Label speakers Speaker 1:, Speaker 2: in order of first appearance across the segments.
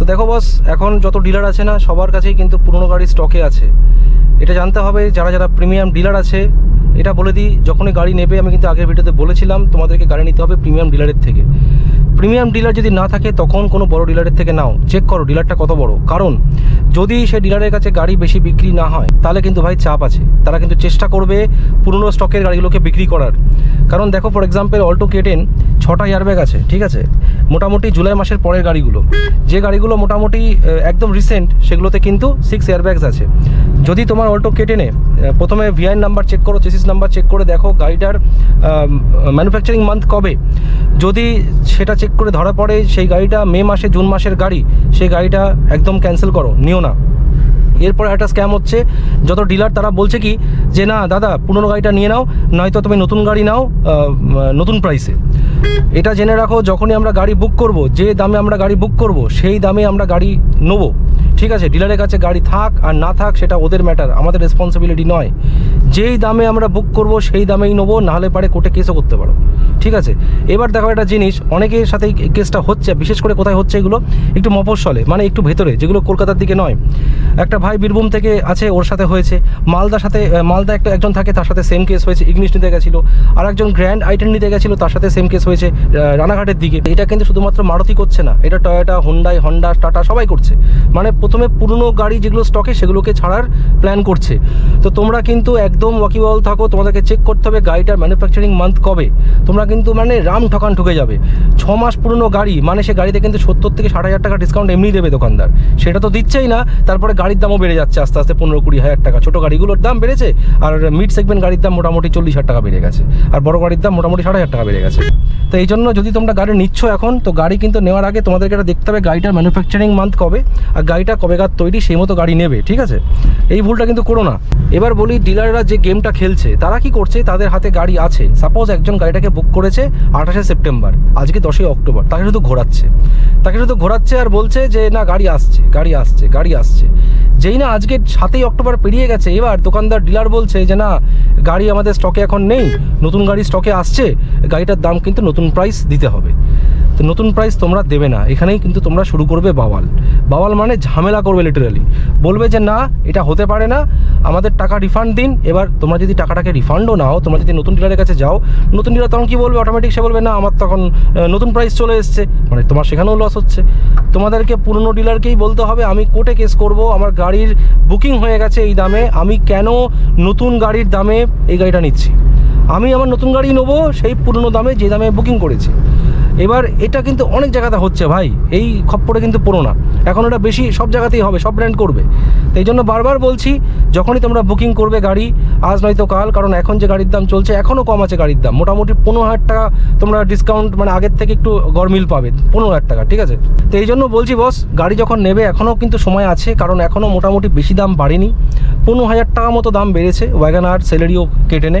Speaker 1: তো দেখো বস এখন যত ডিলার আছে না, সবার কাছেই কিন্তু পুরনো গাড়ি স্টকে আছে। এটা জানতে হবে, যারা যারা প্রিমিয়াম ডিলার আছে, এটা বলে দিই, যখনই গাড়ি নেবে, আমি কিন্তু আগের ভিডিওতে বলেছিলাম, তোমাদেরকে গাড়ি নিতে হবে প্রিমিয়াম ডিলারের থেকে। প্রিমিয়াম ডিলার যদি না থাকে, তখন কোনো বড় ডিলারের থেকে নাও। চেক করো, ডিলারটা কত বড়। কারণ, যদি সে ডিলারের কাছে গাড়ি বেশি বিক্রি না হয়, তাহলে কিন্তু ভাই চাপ আছে। তারা কিন্তু চেষ্টা করবে পুরনো স্টকের গাড়িগুলোকে বিক্রি করার। কারণ দেখো ফর এক্সাম্পল অল্টো কেটেন ছটা এয়ারব্যাগ আছে, ঠিক আছে? মোটামুটি জুলাই মাসের পরের গাড়িগুলো। যে গাড়িগুলো মোটামুটি একদম রিসেন্ট সেগুলোতে কিন্তু সিক্স এয়ারব্যাগস আছে। যদি তোমার অল্টো কেটে নে প্রথমে ভিআইন নাম্বার চেক করো চেসিস নাম্বার চেক করে দেখো, গাড়িটার ম্যানুফ্যাকচারিং মান্থ কবে। যদি সেটা চেক করে ধরা পড়ে, সেই গাড়িটা মে মাসে, জুন মাসের গাড়ি, সেই গাড়িটা একদম ক্যান্সেল করো, নিও না। এরপর একটা স্ক্যাম হচ্ছে, যত ডিলার তারা বলছে কি, যে না, দাদা, পুরনো গাড়িটা নিয়ে নাও, নয়তো তুমি নতুন গাড়ি নাও নতুন প্রাইসে এটা জেনে রাখো, যখনই আমরা গাড়ি বুক করব, যে দামে আমরা গাড়ি বুক করব, সেই দামে আমরা গাড়ি নেব। ঠিক আছে ডিলারের কাছে গাড়ি থাক আর না থাক, সেটা ওদের ম্যাটার আমাদের রেসপন্সিবিলিটি নয়। যেই দামে আমরা বুক করব, সেই দামেই নেব, নাহলে পারে কোর্টে কেসও করতে পারো ঠিক আছে? এবার দেখো একটা জিনিস, অনেকের এই কেসটা হচ্ছে, বিশেষ করে কোথায় হচ্ছে এগুলো? একটু মফস্বলে মানে একটু ভেতরে, যেগুলো কলকাতার দিকে নয়। একটা ভাই বীরভূম থেকে আছে, ওর সাথে হয়েছে। মালদার সাথে মালদা একটা একজন থাকে, তার সাথে সেম কেস হয়েছে ইংলিশ নিতে গেছিল। আর একজন গ্র্যান্ড আইটেন নিতে গেছিল, তার সাথে সেম কেস হয়েছে রানাঘাটের দিকে। এটা কিন্তু শুধুমাত্র মারুতি করছে না, এটা টয়োটা হুন্ডাই হন্ডা টাটা সবাই করছে। মানে প্রথমে পুরনো গাড়ি যেগুলো স্টকে সেগুলোকে ছাড়ার প্ল্যান করছে। তো তোমরা কিন্তু একদম ওয়াকিবল থাকো, তোমাদেরকে চেক করতে হবে গাড়িটার ম্যানুফ্যাকচারিং মান্থ কবে। তোমরা কিন্তু মানে রাম ঠকান ঠুকে যাবে। ছ মাস পুরনো গাড়ি মানে সে গাড়িতে কিন্তু সত্তর থেকে ষাট হাজার টাকা ডিসকাউন্ট এমনি দেবে দোকানদার। সেটা তো দিচ্ছেই না, তারপরে গাড়ির দামও বেড়ে যাচ্ছে আস্তে আস্তে, পনেরো কুড়ি হাজার টাকা। ছোটো গাড়িগুলোর দাম বেড়েছে, আর মিড সেগমেন্ট গাড়ির দাম মোটামুটি চল্লিশ হাজার টাকা বেড়ে গেছে, আর বড় গাড়ির দাম মোটামুটি ষাট হাজার টাকা বেড়ে গেছে। তো এই জন্য যদি তোমরা গাড়ি নিচ্ছ এখন, তো গাড়ি কিন্তু নেওয়ার আগে তোমাদেরকে এটা দেখতে হবে গাড়িটার ম্যানুফ্যাকচারিং মান্থ কবে, আর গাড়িটা কবেকার তৈরি, সেই মতো গাড়ি নেবে, ঠিক আছে? এই ভুলটা কিন্তু করো না। এবার বলি ডিলাররা যে গেমটা খেলছে, তারা কি করছে? তাদের হাতে গাড়ি আছে। সাপোজ একজন গাড়িটাকে বুক করেছে আঠাশে সেপ্টেম্বর, আজকে দশই অক্টোবর, তাকে শুধু ঘোরাচ্ছে। তাকে শুধু ঘোরাচ্ছে আর বলছে যে, না, গাড়ি আসছে গাড়ি আসছে গাড়ি আসছে। যেই না আজকে সাতই অক্টোবর পেরিয়ে গেছে, এবার দোকানদার, ডিলার বলছে যে, না, গাড়ি আমাদের স্টকে এখন নেই, নতুন গাড়ি স্টকে আসছে, গাড়িটার দাম কিন্তু নতুন প্রাইস দিতে হবে। তো নতুন প্রাইস তোমরা দেবে না। এখানেই কিন্তু তোমরা শুরু করবে বাওয়াল। বাওয়াল মানে ঝামেলা করবে লিটারালি বলবে যে, না, এটা হতে পারে না। আমাদের টাকা রিফান্ড দিন। এবার তোমরা যদি টাকাটাকে রিফান্ডও নাও, তোমরা যদি নতুন ডিলারের কাছে যাও, নতুন ডিলার তখন কি বলবে? অটোমেটিক সে বলবে, না, আমার তখন নতুন প্রাইস চলে এসছে। মানে তোমার সেখানেও লস হচ্ছে। তোমাদেরকে পুরনো ডিলারকেই বলতে হবে, আমি কোর্টে কেস করব। আমার গাড়ির বুকিং হয়ে গেছে এই দামে। আমি কেন নতুন গাড়ির দামে এই গাড়িটা নিচ্ছি? আমি আমার নতুন গাড়ি নেব সেই পুরনো দামে যে দামে বুকিং করেছি। এবার এটা কিন্তু অনেক জায়গাতে হচ্ছে ভাই। এই খপ্পরে কিন্তু পড়ো না। এখন এটা বেশি সব জায়গাতেই হবে, সব ব্র্যান্ড করবে। তো এই জন্য বারবার বলছি, যখনই তোমরা বুকিং করবে গাড়ি আজ নয়তো কাল, কারণ এখন যে গাড়ির দাম চলছে, এখনও কম আছে গাড়ির দাম। মোটামুটি পনেরো হাজার টাকা তোমরা ডিসকাউন্ট মানে আগের থেকে একটু গরমিল পাবে, পনেরো হাজার টাকা, ঠিক আছে? তো এই জন্য বলছি বস গাড়ি যখন নেবে, এখনও কিন্তু সময় আছে, কারণ এখনও মোটামুটি বেশি দাম বাড়েনি। পনেরো হাজার টাকা মতো দাম বেড়েছে ওয়াগান আর স্যালারিও কেটে নে।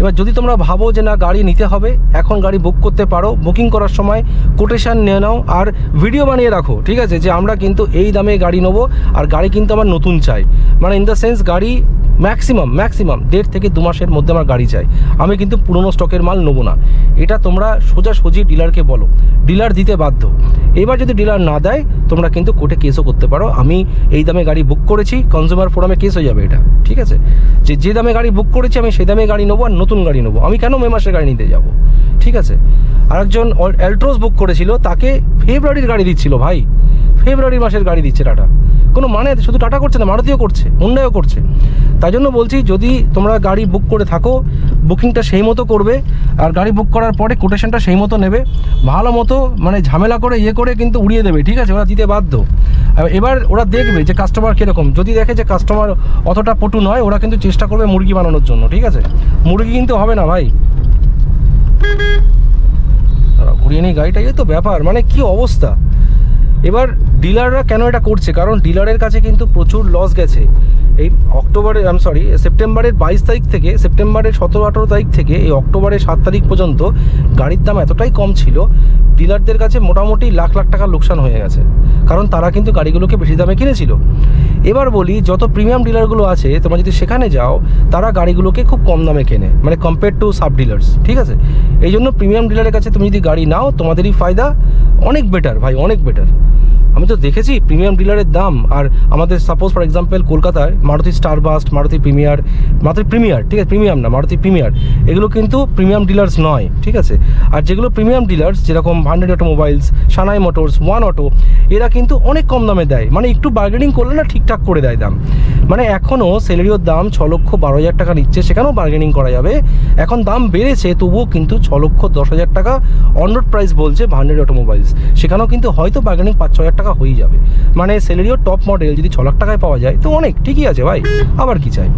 Speaker 1: এবার যদি তোমরা ভাবো যে না, গাড়ি নিতে হবে, এখন গাড়ি বুক করতে পারো বুকিং করার সময় কোটেশান নিয়ে নাও, আর ভিডিও বানিয়ে রাখো, ঠিক আছে? যে আমরা কিন্তু এই দামে গাড়ি নেব, আর গাড়ি কিন্তু আমার নতুন চাই। মানে ইন দ্য সেন্স গাড়ি ম্যাক্সিমাম ম্যাক্সিমাম দেড় থেকে দু মাসের মধ্যে আমার গাড়ি চাই আমি কিন্তু পুরনো স্টকের মাল নেব না। এটা তোমরা সোজাসুজি ডিলারকে বলো। ডিলার দিতে বাধ্য। এবার যদি ডিলার না দেয়, তোমরা কিন্তু কোর্টে কেসও করতে পারো। আমি এই দামে গাড়ি বুক করেছি কনজিউমার ফোরামে কেস হয়ে যাবে এটা। ঠিক আছে? যে যে দামে গাড়ি বুক করেছি, আমি সেই দামে গাড়ি নেব আর নতুন গাড়ি নেব। আমি কেন মে মাসের গাড়ি নিতে যাব? ঠিক আছে? আরেকজন অ্যাল্ট্রোস বুক করেছিল, তাকে ফেব্রুয়ারির গাড়ি দিচ্ছিল, ভাই। ফেব্রুয়ারি মাসের গাড়ি দিচ্ছে টাটা। কোনো মানে শুধু টাটা করছে না, মারুতিও করছে হুন্ডাইও করছে। তাই জন্য বলছি, যদি তোমরা গাড়ি বুক করে থাকো বুকিংটা সেই মতো করবে, আর গাড়ি বুক করার পরে কোটেশনটা সেই মতো নেবে। ভালো মতো মানে ঝামেলা করে ইয়ে করে কিন্তু উড়িয়ে দেবে, ঠিক আছে? ওরা দিতে বাধ্য। এবার ওরা দেখবে যে কাস্টমার কীরকম। যদি দেখে যে কাস্টমার অতটা পটু নয়, ওরা কিন্তু চেষ্টা করবে মুরগি বানানোর জন্য, ঠিক আছে? মুরগি কিন্তু হবে না, ভাই। ঘুরিয়ে নিই গাড়িটা, এই তো ব্যাপার মানে কি অবস্থা? এবার ডিলাররা কেন এটা করছে? কারণ ডিলারের কাছে কিন্তু প্রচুর লস গেছে। এই অক্টোবরের আম সরি সেপ্টেম্বরের বাইশ তারিখ থেকে, সেপ্টেম্বরের সতেরো, আঠেরো তারিখ থেকে এই অক্টোবরের সাত তারিখ পর্যন্ত গাড়ির দাম এতটাই কম ছিল, ডিলারদের কাছে মোটামুটি লাখ লাখ টাকার লোকসান হয়ে গেছে। কারণ তারা কিন্তু গাড়িগুলোকে বেশি দামে কিনেছিল। এবার বলি, যত প্রিমিয়াম ডিলারগুলো আছে, তোমরা যদি সেখানে যাও, তারা গাড়িগুলোকে খুব কম দামে কেনে মানে কম্পেয়ার টু সাব ডিলার্স ঠিক আছে? এই জন্য প্রিমিয়াম ডিলারের কাছে তুমি যদি গাড়ি নাও, তোমাদেরই ফায়দা। অনেক বেটার ভাই অনেক বেটার আমি তো দেখেছি প্রিমিয়াম ডিলারের দাম। আর আমাদের সাপোজ ফর এক্সাম্পল কলকাতায় মারুতি স্টার বাস্ট মারুতি প্রিমিয়ার মারুতি প্রিমিয়ার ঠিক আছে প্রিমিয়াম না, মারুতি প্রিমিয়ার এগুলো কিন্তু প্রিমিয়াম ডিলার্স নয়, ঠিক আছে? আর যেগুলো প্রিমিয়াম ডিলার্স যেরকম hundred automobiles Sanai motors one auto এরা কিন্তু অনেক কম দামে দেয়। মানে একটু বার্গেনিং করলে না ঠিকঠাক করে দেয় দাম। মানে এখনও সেলেরিওর দাম ছ লক্ষ বারো হাজার টাকা নিচ্ছে, সেখানেও বার্গেনিং করা যাবে। এখন দাম বেড়েছে, তবুও কিন্তু ছ লক্ষ দশ হাজার টাকা অনরোড প্রাইস বলছে হান্ড্রেড অটোমোবাইলস সেখানেও কিন্তু হয়তো বার্গেনিং পাঁচ ছ হাজার টাকা হয়ে যাবে। মানে সেলেরিও টপ মডেল যদি ছ লাখ টাকায় পাওয়া যায়, তো অনেক, ঠিকই আছে ভাই। আবার কি চাই?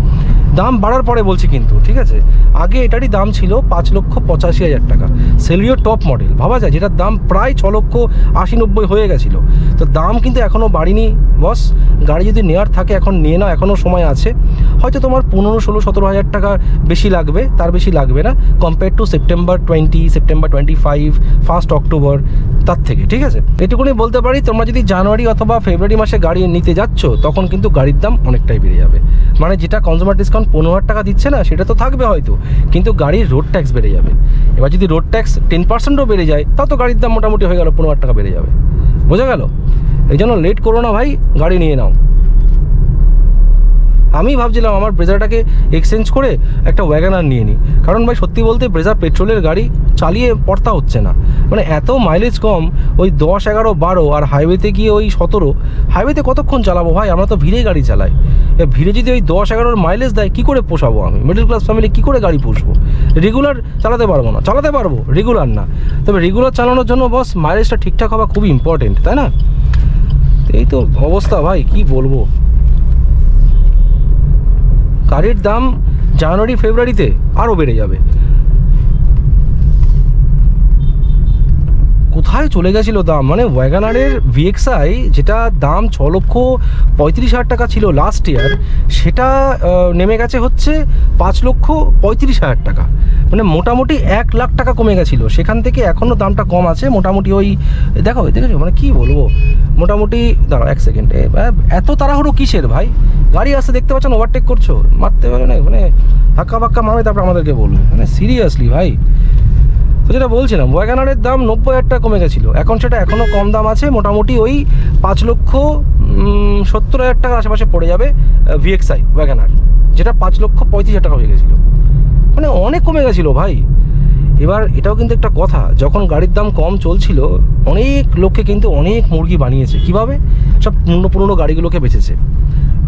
Speaker 1: দাম বাড়ার পরে বলছি কিন্তু, ঠিক আছে? আগে এটারই দাম ছিল পাঁচ লক্ষ পঁচাশি হাজার টাকা। Celerio top model. ভাবা যায়, যেটার দাম প্রায় ছ লক্ষ আশি নব্বই হয়ে গেছিল। তো দাম কিন্তু এখনও বাড়িনি, বস। গাড়ি যদি নেওয়ার থাকে, এখন নিয়ে নাও এখনও সময় আছে। হয়তো তোমার পনেরো, ষোলো, সতেরো হাজার টাকা বেশি লাগবে, তার বেশি লাগবে না compare to September twenty September twenty five first October তার থেকে, ঠিক আছে? এটুকুনি বলতে পারি, তোমরা যদি জানুয়ারি অথবা ফেব্রুয়ারি মাসে গাড়ি নিতে যাচ্ছ, তখন কিন্তু গাড়ির দাম অনেকটাই বেড়ে যাবে। মানে যেটা কনজিউমার ডিসকাউন্ট পনেরো হাজার টাকা দিচ্ছে না, সেটা তো থাকবে হয়তো। কিন্তু গাড়ির রোড ট্যাক্স বেড়ে যাবে। এবার যদি রোড ট্যাক্স টেন পার্সেন্টও বেড়ে যায়, তাও তো গাড়ির দাম মোটামুটি হয়ে গেল পনেরো হাজার টাকা বেড়ে যাবে। বোঝা গেল? এই জন্য লেট করো না ভাই, গাড়ি নিয়ে নাও। আমি ভাবছিলাম আমার ব্রেজারটাকে এক্সচেঞ্জ করে একটা ওয়াগানার নিয়ে নিই। কারণ ভাই, সত্যি বলতে ব্রেজার পেট্রোলের গাড়ি চালিয়ে পড়তা হচ্ছে না। মানে এত মাইলেজ কম, ওই দশ, এগারো, বারো আর হাইওয়েতে গিয়ে ওই সতেরো। হাইওয়েতে কতক্ষণ চালাবো ভাই? আমরা তো ভিড়ে গাড়ি চালাই। ভিড়ে যদি ওই দশ, এগারোর মাইলেজ দেয়, কী করে পোষাবো আমি? মিডল ক্লাস ফ্যামিলি কী করে গাড়ি পুষবো? রেগুলার চালাতে পারব না। চালাতে পারব রেগুলার না। তবে রেগুলার চালানোর জন্য বস মাইলেজটা ঠিকঠাক হওয়া খুব ইম্পর্টেন্ট তাই না? এই তো অবস্থা ভাই, কি বলব? গাড়ির দাম জানুয়ারি, ফেব্রুয়ারিতে আরও বেড়ে যাবে। কোথায় চলে গেছিল দাম? মানে ওয়াগানারের ভিএক্সআই যেটা দাম ছ লক্ষ পঁয়ত্রিশ হাজার টাকা ছিল লাস্ট ইয়ার সেটা নেমে গেছে হচ্ছে পাঁচ লক্ষ পঁয়ত্রিশ হাজার টাকা। মানে মোটামুটি এক লাখ টাকা কমে গেছিল। সেখান থেকে এখনও দামটা কম আছে। মোটামুটি ওই, দেখো, দেখেছ? মানে কি বলব? মোটামুটি, দাঁড়াও এক সেকেন্ড এত তাড়াহুড়ো কিসের ভাই? গাড়ি আসতে দেখতে পাচ্ছেন ওভারটেক করছ? মারতে পারে না মানে ধাক্কা ফাক্কা মারবে, তারপর আমাদেরকে বলবে। মানে সিরিয়াসলি ভাই। তো যেটা বলছিলাম ওয়াগানারের দাম নব্বই হাজার টাকা কমে গেছিল। এখন সেটা এখনও কম দাম আছে, মোটামুটি ওই পাঁচ লক্ষ সত্তর হাজার টাকার আশেপাশে পড়ে যাবে ভিএক্সআই ওয়াগানার যেটা পাঁচ লক্ষ পঁয়ত্রিশ হাজার টাকা হয়ে গেছিল। মানে অনেক কমে গেছিল ভাই। এবার এটাও কিন্তু একটা কথা, যখন গাড়ির দাম কম চলছিল, অনেক লোককে কিন্তু অনেক মুরগি বানিয়েছে। কীভাবে? সব পুরনো পুরনো গাড়িগুলোকে বেচেছে।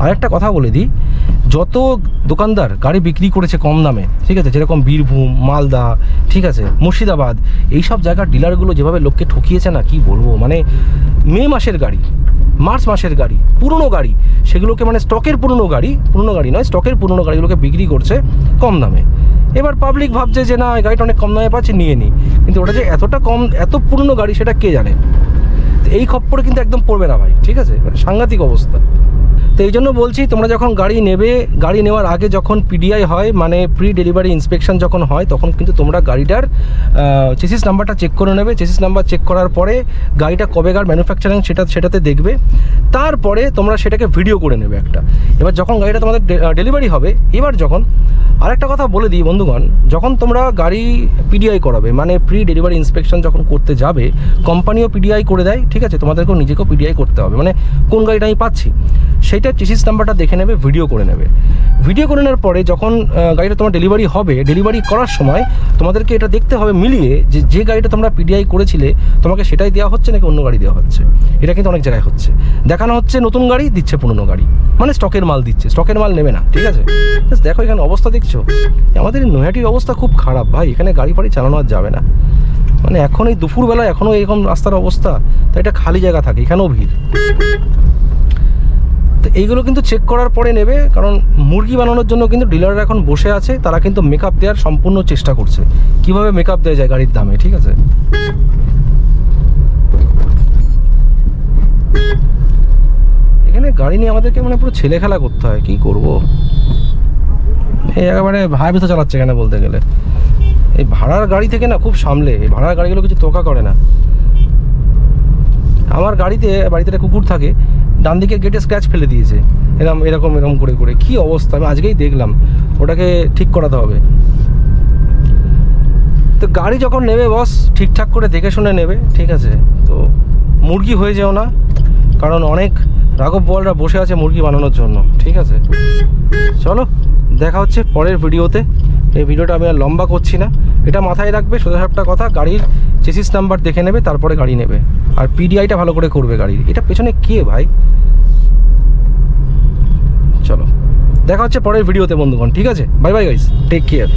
Speaker 1: আর একটা কথা বলে দিই, যত দোকানদার গাড়ি বিক্রি করেছে কম দামে, ঠিক আছে, যেরকম বীরভূম, মালদা, ঠিক আছে, মুর্শিদাবাদ এই সব জায়গার ডিলারগুলো যেভাবে লোককে ঠকিয়েছে না, কি বলব? মানে মে মাসের গাড়ি, মার্চ মাসের গাড়ি, পুরনো গাড়ি, সেগুলোকে মানে স্টকের পুরনো গাড়ি পুরনো গাড়ি নয় স্টকের পুরনো গাড়িগুলোকে বিক্রি করছে কম দামে। এবার পাবলিক ভাবছে যে, না গাড়িটা অনেক কম দামে পাচ্ছে, নিয়ে নিই কিন্তু ওটা যে এতটা কম, এত পুরনো গাড়ি, সেটা কে জানে? এই খপ্পরে কিন্তু একদম পড়বে না ভাই, ঠিক আছে? মানে সাংঘাতিক অবস্থা। তো এই জন্য বলছি, তোমরা যখন গাড়ি নেবে, গাড়ি নেওয়ার আগে যখন পিডিআই হয় মানে প্রি ডেলিভারি ইন্সপেকশন যখন হয়, তখন কিন্তু তোমরা গাড়িটার চেসিস নাম্বারটা চেক করে নেবে। চেসিস নাম্বার চেক করার পরে গাড়িটা কবেকার ম্যানুফ্যাকচারিং সেটা, সেটাতে দেখবে। তারপরে তোমরা সেটাকে ভিডিও করে নেবে একটা। এবার যখন গাড়িটা তোমাদের ডেলিভারি হবে, এবার যখন আরেকটা কথা বলে দিই বন্ধুগণ, যখন তোমরা গাড়ি পিডিআই করাবে মানে ফ্রি ডেলিভারি ইন্সপেকশন যখন করতে যাবে কোম্পানিও পিডিআই করে দেয়, ঠিক আছে? তোমাদেরকেও নিজেকেও পিডিআই করতে হবে। মানে কোন গাড়িটা আমি পাচ্ছি? সেইটা চেসিস নাম্বারটা দেখে নেবে ভিডিও করে নেবে। ভিডিও করে নেওয়ার পরে যখন গাড়িটা তোমার ডেলিভারি হবে ডেলিভারি করার সময় তোমাদেরকে এটা দেখতে হবে মিলিয়ে যে যে গাড়িটা তোমরা পিডিআই করেছিলে, তোমাকে সেটাই দেওয়া হচ্ছে নাকি অন্য গাড়ি দেওয়া হচ্ছে? এটা কিন্তু অনেক জায়গায় হচ্ছে। দেখানো হচ্ছে নতুন গাড়ি, দিচ্ছে পুরনো গাড়ি। মানে স্টকের মাল দিচ্ছে স্টকের মাল নেবে না, ঠিক আছে? দেখো এখানে অবস্থা দেখছ? আমাদের নৈহাটির অবস্থা খুব খারাপ, ভাই। এখানে গাড়ি ফাড়ি চালানো আর যাবে না। মানে এখন এই দুপুরবেলা এখনও এরকম রাস্তার অবস্থা, তো এটা খালি জায়গা থাকে, এখানেও ভিড়। তো এইগুলো কিন্তু চেক করার পরে নেবে, কারণ মুরগি বানানোর জন্য কিন্তু ডিলাররা এখন বসে আছে, তারা কিন্তু মেকআপ দেওয়ার সম্পূর্ণ চেষ্টা করছে। কীভাবে মেকআপ দেওয়া যায় গাড়ির দামে, ঠিক আছে? এখানে গাড়ি নিয়ে আমাদেরকে মানে পুরো ছেলে খেলা করতে হয়, কি করব? এই একেবারে ভিতর চালাচ্ছে এখানে বলতে গেলে। এই ভাড়ার গাড়ি থেকে না খুব সামলে, এই ভাড়ার গাড়িগুলো কিছু তোকা করে না। আমার গাড়িতে, বাড়িতে একটা কুকুর থাকে ডান দিকের গেটে স্ক্র্যাচ ফেলে দিয়েছে। এরকম এরকম এরকম করে করে। কি অবস্থা? আমি আজকেই দেখলাম। ওটাকে ঠিক করাতে হবে। তো গাড়ি যখন নেবে বস ঠিকঠাক করে দেখে শুনে নেবে, ঠিক আছে? তো মুরগি হয়ে যেও না, কারণ অনেক রাঘব বলরা বসে আছে মুরগি বানানোর জন্য, ঠিক আছে? চলো, দেখা হচ্ছে পরের ভিডিওতে এই ভিডিওটা আমি আর লম্বা করছি না। এটা মাথায় রাখবে সোজা সাপটা কথা, গাড়ির চেসিস নাম্বার দেখে নেবে, তারপরে গাড়ি নেবে। আর পিডিআইটা ভালো করে করবে গাড়ির। এটা পেছনে কে ভাই? চলো। দেখা হচ্ছে পরের ভিডিওতে বন্ধুগণ। ঠিক আছে? Bye bye guys take care